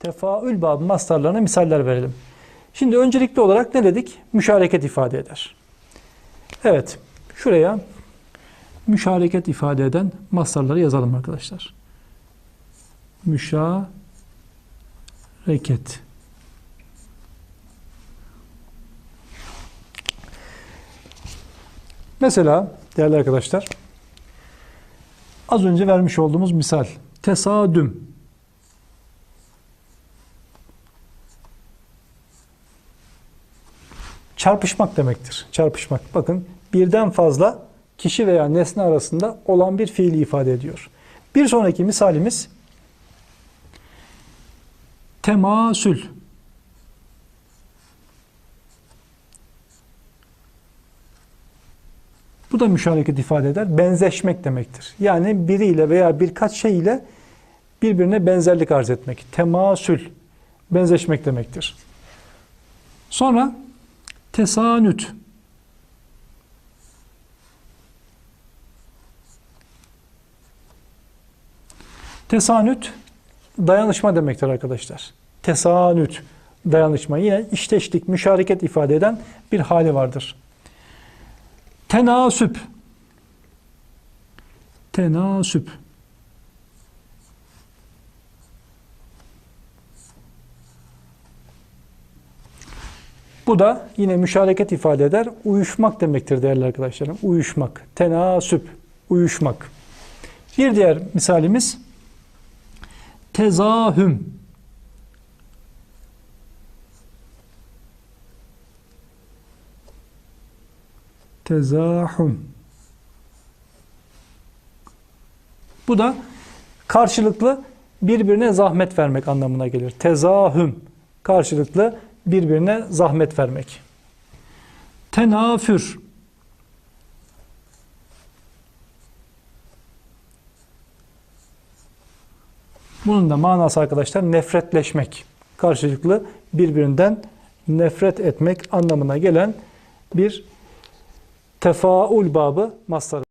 tefaül babı mastarlarına misaller verelim. Şimdi öncelikli olarak ne dedik? Müşareket ifade eder. Evet, şuraya müşareket ifade eden mastarları yazalım arkadaşlar. Müşareket. Mesela değerli arkadaşlar az önce vermiş olduğumuz misal tesadüm. Çarpışmak demektir. Çarpışmak. Bakın birden fazla kişi veya nesne arasında olan bir fiili ifade ediyor. Bir sonraki misalimiz temasül. Bu da müşareket ifade eder. Benzeşmek demektir. Yani biriyle veya birkaç şey ile birbirine benzerlik arz etmek. Temasül. Benzeşmek demektir. Sonra tesanüt. Tesanüt dayanışma demektir arkadaşlar. Tesanüt dayanışma yine işteşlik, müşareket ifade eden bir hali vardır. Tenasüp. Tenasüp. Bu da yine müşareket ifade eder. Uyuşmak demektir değerli arkadaşlarım. Uyuşmak. Tenasüp. Uyuşmak. Bir diğer misalimiz tezahüm. Tezahüm. Bu da karşılıklı birbirine zahmet vermek anlamına gelir. Tezahüm. Karşılıklı birbirine zahmet vermek. Tenafür. Bunun da manası arkadaşlar nefretleşmek. Karşılıklı birbirinden nefret etmek anlamına gelen bir tefaul babı mastarı.